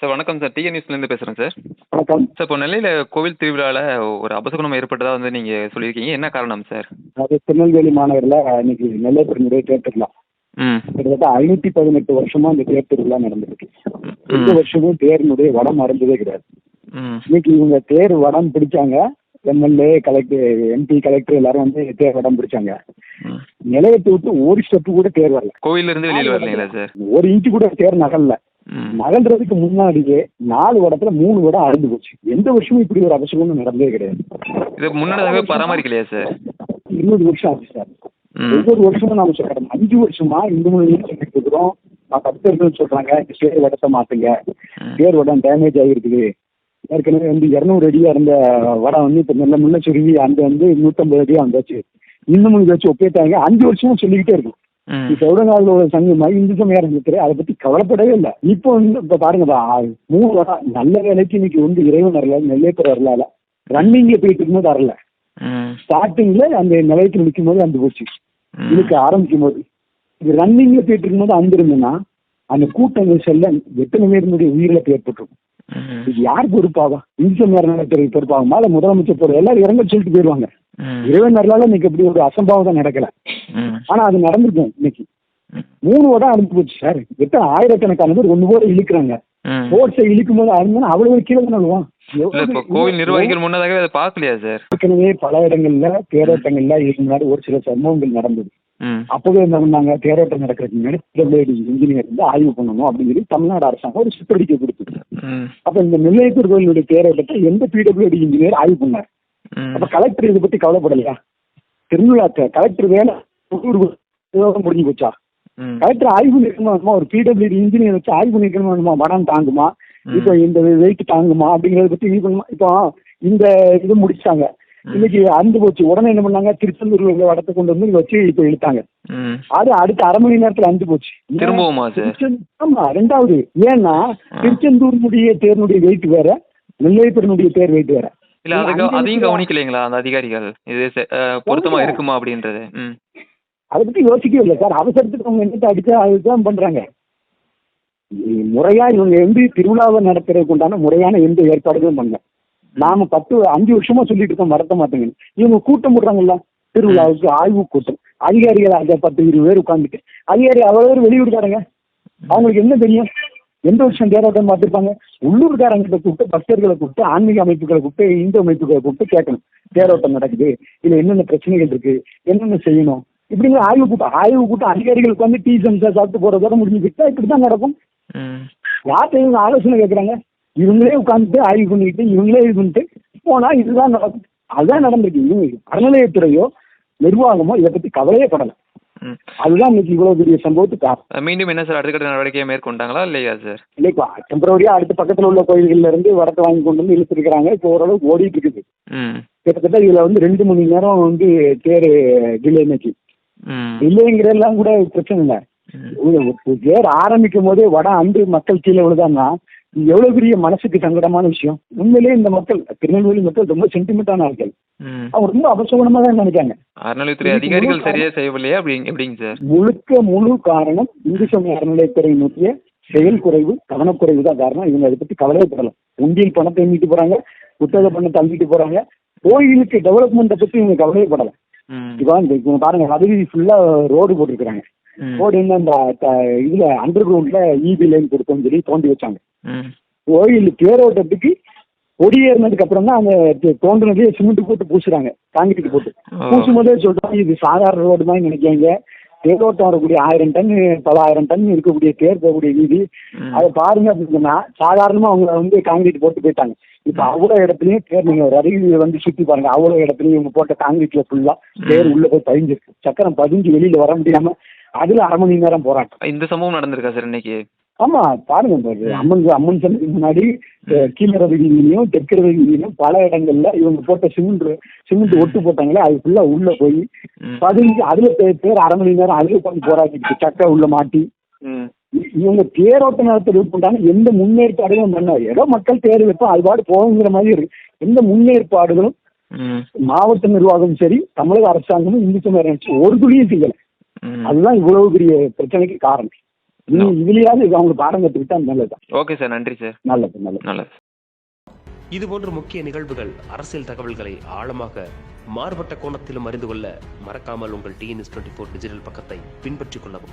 Sir வணக்கம் sir. TN நியூஸ்லேருந்து பேசுகிறேன் sir. வணக்கம். சார் இப்போ நெல்லையில் கோவில் திருவிழாவில் ஒரு அபசகுணம் ஏற்பட்டதா வந்து நீங்கள் சொல்லியிருக்கீங்க. என்ன காரணம் சார்? அது திருநெல்வேலி மாநகரில் இன்னைக்கு நெல்லை பெருமுறை தேர் திருவிழா. ம். கிட்டத்தட்ட ஐநூற்றி பதினெட்டு வருஷமா இந்த தேர் திருவிழா நடந்துருக்கு எந்த ம். வருஷமும் தேரினுடைய வடம் மறந்ததே கிடையாது. இன்னைக்கு இவங்க தேர் வடம் பிடிச்சாங்க. எம்எல்ஏ கலெக்டர் எம்பி கலெக்டர் எல்லாரும் வந்து தேர் வடம் பிடிச்சாங்க. நிலையத்தை விட்டு ஒரு ஸ்டெப்பு கூட தேர் வரல. கோவிலேருந்து வெளியில் வரலைங்களா சார்? ஒரு இன்ச்சு கூட தேர் நகல்ல ம் நகல்றதுக்கு முன்னாடியே நாலு வடத்துல மூணு வடம் அறுந்து போச்சு. எந்த வருஷமும் இப்படி ஒரு அவசரம் நடந்ததே கிடையாது. இது முன்னாடியாகவே பராமரிக்கலையா சார் இருபது வருஷம் ஆச்சு சார் ஒவ்வொரு வருஷமும் நாம சொல்றோம் அஞ்சு வருஷமா இந்த மூணு சொல்லிட்டு இருக்கிறோம். பக்தர்கள் சொல்றாங்க சேர் வடத்தை மாத்துங்க. சேர் வடம் டேமேஜ் ஆகிருக்குது ஏற்கனவே வந்து இரநூறு அடியா இருந்த வடம் வந்து இப்போ நல்ல முன்ன சுருங்கி அந்த வந்து நூற்றம்பது அடியா வந்தாச்சு. இன்னமும் இதை வச்சு ஒப்பேத்தாங்க. அஞ்சு வருஷமும் சொல்லிக்கிட்டே இருக்கும். எவ்வளோ சங்கமாக இந்து சமயம் இருக்குது அதை பத்தி கவலைப்படவே இல்லை. இப்போ வந்து இப்போ பாருங்கப்பா மூணு நல்ல வேலைக்கு இன்னைக்கு வந்து இறைவன் வரல நெல்லைப்பர் வரல ரன்னிங்ல போயிட்டு இருக்கும்போது வரல. ஸ்டார்டிங்ல அந்த நிலையத்தில் நிற்கும் போது அந்த போச்சு. ம். இழுக்க ஆரம்பிக்கும் போது. இது ரன்னிங்ல போயிட்டு இருக்கும்போது அந்திருந்ததுன்னா அந்த கூட்டங்கள் செல்ல எத்தனை பேருடைய உயிரிழப்பு ஏற்பட்டுரும். ம். இது யார் பொறுப்பாவா இந்து நிலத்துறை பொறுப்பாகுமா இல்லை முதலமைச்சர் பொறுப்பு எல்லாரும் இறங்க சொல்லிட்டு போயிடுவாங்க இறைவன் வரலால இன்னைக்கு இப்படி ஒரு அசம்பாவிதம் நடக்கல. ஆனா அது நடந்திருக்கும் இன்னைக்கு. மூணு வடம் அறுந்து போச்சு சார். எத்தனை ஆயிரக்கணக்கான பேர் ஒன்று போல இழுக்கிறாங்க. ஸ்போர்ட்ஸை இழுக்கும் போது அறுந்தா அவ்வளவு கீழே இப்போ கோவில் நிர்வாகிகள் முன்னதாகவே அதை பார்க்கலையா சார்? ஏற்கனவே பல இடங்கள்ல தேரோட்டங்கள்ல இதுக்கு முன்னாடி ஒரு சில சம்பவங்கள் நடந்தது. அப்பவே என்ன பண்ணாங்க? தேரோட்டம் நடக்கிறதுக்கு முன்னாடி பிடபிள்யூடி இன்ஜினியர் வந்து ஆய்வு பண்ணணும் அப்படின்னு சொல்லி தமிழ்நாடு அரசாங்கம் ஒரு சுற்றறிக்கை கொடுத்தது. ம். அப்ப இந்த நெல்லையத்தூர் கோயிலுடைய தேரோட்டத்தை எந்த பிடபிள்யூடி இன்ஜினியர் ஆய்வு பண்ணார்? அப்ப கலெக்டர் இதை பத்தி கவலைப்படலையா? திருவிழா கலெக்டர் வேலை முடிஞ்சு போச்சா? கலெக்டர் ஆய்வு நிற்கணுமா ஒரு பிடபிள்யூடி இன்ஜினியர் வச்சு ஆய்வு நிற்கணுமா வடம் தாங்குமா? இப்போ இந்த வெயிட் தாங்குமா? அப்படிங்கறத பத்தி இது பண்ணுமா இப்போ இந்த இது முடிச்சாங்க. இன்னைக்கு அந்து போச்சு. உடனே என்ன பண்ணாங்க? திருச்செந்தூர்ல உள்ள வடத்தை கொண்டு வந்து வச்சு இப்போ இழுத்தாங்க. அது அடுத்த அரை மணி நேரத்துல அஞ்சு போச்சு. ஆமா ரெண்டாவது. ஏன்னா. திருச்செந்தூர்னுடைய தேர்னுடைய வெயிட் வேற நெல்லையப்பரனுடைய தேர் வெயிட் வேற. இல்ல அது அதையும் கவனிக்கலைங்களா அந்த அதிகாரிகள்? இது செ- அஹ், பொருத்தமா இருக்குமா அப்படின்றது? ம். அதை பத்தி யோசிக்கவே இல்லை சார். அவசரத்துக்கு அவங்க என்னத்தை அடிச்சா அதுதான் பண்றாங்க. இ- முறையா இவங்க வந்து திருவிழாவை நடத்துறதுக்கு உண்டான முறையான எந்த ஏற்பாடுகளும் பண்ணல. நாம பத்து அஞ்சு வருஷமா சொல்லிட்டு இருக்கோம் நடத்த மாட்டேங்க இவங்க கூட்டம் போடுறாங்கல்ல திருவிழாவுக்கு ஆய்வு கூட்டம். அதிகாரிகள் அந்த பத்து இருபது பேர் உட்காந்துட்டு அதிகாரி அவ்வளவு பேர் வெளியூர்காரங்க. அவங்களுக்கு என்ன தெரியும்? எந்த வருஷம் தேரோட்டம் பார்த்துருப்பாங்க உள்ளூர்காரங்கிட்ட கூப்பிட்டு பக்தர்களை கூப்பிட்டு ஆன்மீக அமைப்புகளை கூப்பிட்டு இந்து அமைப்புகளை கூப்பிட்டு கேட்கணும். தேரோட்டம் நடக்குது. இதுல என்னென்ன பிரச்சனைகள் இருக்கு? என்னென்ன செய்யணும்? இப்படிங்கிற ஆய்வு கூட்டம் ஆய்வு கூட்டம் அதிகாரிகள் உட்காந்து டீ சம்சா சாப்பிட்டு போறதோட முடிஞ்சுக்கிட்டா இப்படி தான் நடக்கும். யார்கிட்ட இவங்க ஆலோசனை கேட்குறாங்க இவங்களே உட்காந்துட்டு ஆய்வு பண்ணிக்கிட்டு இவங்களே இது பண்ணிட்டு போனா இதுதான் நடக்கும். அதுதான் நடந்திருக்கு. இவங்க அறநிலையத்துறையோ நிர்வாகமோ இதை பத்தி கவலையே படலை. அதுதான் இன்னைக்கு இவ்வளவு பெரிய சம்பவத்துக்கு? மீண்டும் என்ன சார்? அடுத்த நடவடிக்கையை மேற்கொண்டாங்களா இல்லையா சார்? இல்லைப்பா டெம்பரவரியா அடுத்த பக்கத்துல உள்ள கோயில்கள்ல இருந்து வடத்தை வாங்கி கொண்டு வந்து இழுத்துருக்காங்க இப்போ ஓரளவுக்கு ஓடிட்டு இருக்குது. கிட்டத்தட்ட இதுல வந்து ரெண்டு மணி நேரம் வந்து தேர் டிலே இன்னைக்கு. ம். டிலேங்கிறதெல்லாம் கூட பிரச்சனை இல்லை. தேர் ஆரம்பிக்கும் போதே வட அன்று மக்கள் கீழே விழுதான்னா எவ்வளவு பெரிய மனசுக்கு சங்கடமான விஷயம். உண்மையிலேயே இந்த மக்கள் திருநெல்வேலி மக்கள் ரொம்ப சென்டிமெண்டான ஆட்கள். அவங்க ரொம்ப அபசகுணமா தான் நினைக்காங்க அறநிலையத்துறை அதிகாரிகள் முழு சரியா செய்யவில்லையா? அப்படி எப்படிங்க சார்? முழுக்க முழு காரணம் இந்து சமய அறநிலையத்துறையினுடைய செயல் குறைவு கவனக்குறைவு தான் காரணம். இவங்க அதை பத்தி கவலையே படல. உண்டியல் பணத்தை எண்ணிட்டு போறாங்க புத்தக பணத்தை தள்ளிட்டு போறாங்க. கோயிலுக்கு டெவலப்மெண்ட்டை பத்தி இவங்க கவலையே படல. ம். இப்போ பாருங்க அதுவி ஃபுல்லா ரோடு போட்டிருக்கிறாங்க. ம். ரோடு என்ன இந்த த- இதுல அண்டர் கிரவுண்ட்ல இபி லைன் கொடுத்தோம்னு சொல்லி தோண்டி வச்சாங்க. கோயில் தேரோட்டத்துக்கு கொடியேறினதுக்கு அப்புறம் தான் அந்த தி- தோண்டினதே சிமெண்ட் போட்டு பூசுறாங்க. காங்கிரீட் போட்டு. பூசும் போதே சொல்றாங்க இது சாதாரண ரோடு மாதிரி நினைக்காங்க தேரோட்டம் வரக்கூடிய ஆயிரம் டன் பல ஆயிரம் டன் இருக்கக்கூடிய தேர் போகக்கூடிய வீதி ம். அதை பாருங்க அப்படின்னா சாதாரணமா அவங்க வந்து காங்கிரீட் போட்டு போயிட்டாங்க. இப்ப அவ்வளவு இடத்துலயும் தேர் நீங்க ஒரு அருகில் வந்து சுத்தி பாருங்க அவ்வளவு இடத்துலயும் இவங்க போட்ட காங்கிரீட்ல ஃபுல்லா தேர் உள்ள போய் பதிஞ்சிருக்கு. சக்கரம் பதிஞ்சு வெளியில வர முடியாம அதுல அரை மணி நேரம் போராட்டம். இந்த சம்பவம் நடந்திருக்கா சார் இன்னைக்கு? ஆமா பாருங்க பாரு. அம்மன் அம்மன் சன்னதிக்கு முன்னாடி கீழ வீதியிலையும் தெற்கு வீதியிலையும் பல இடங்கள்ல இவங்க போட்ட சிமெண்ட் சிமெண்ட் ஒட்டு போட்டாங்களே அது ஃபுல்லா உள்ள போய் பதினஞ்சு அதுல பேர் அரை மணி நேரம் அதுல உட்காந்து போராடிட்டு சக்கரை உள்ள மாட்டி. இவங்க தேரோட்ட நடத்துறது பண்ணாங்க எந்த முன்னேற்பாடுகளும் பண்ணாரு ஏதோ மக்கள் தேர் வைப்போம் அது பாடு போகுங்கிற மாதிரி இருக்கு எந்த முன்னேற்பாடுகளும் மாவட்ட நிர்வாகமும் சரி தமிழக அரசாங்கமும் இந்து சமய ஒரு துளியும் செய்யல. அதுதான் இவ்வளவு பெரிய பிரச்சனைக்கு காரணம். நீ. இதுலயாவது இது அவங்க பாடம் கற்றுக்கிட்டா நல்லது. ஓகே சார் நன்றி சார் நல்லது நல்லது. நல்லது. இதுபோன்ற முக்கிய நிகழ்வுகள் அரசியல் தகவல்களை ஆழமாக மாறுபட்ட கோணத்திலும் அறிந்து கொள்ள மறக்காமல் உங்கள் டிஎன்எஸ் டுவெண்ட்டி ஃபோர் டிஜிட்டல் பக்கத்தை பின்பற்றிக் கொள்ளவும்.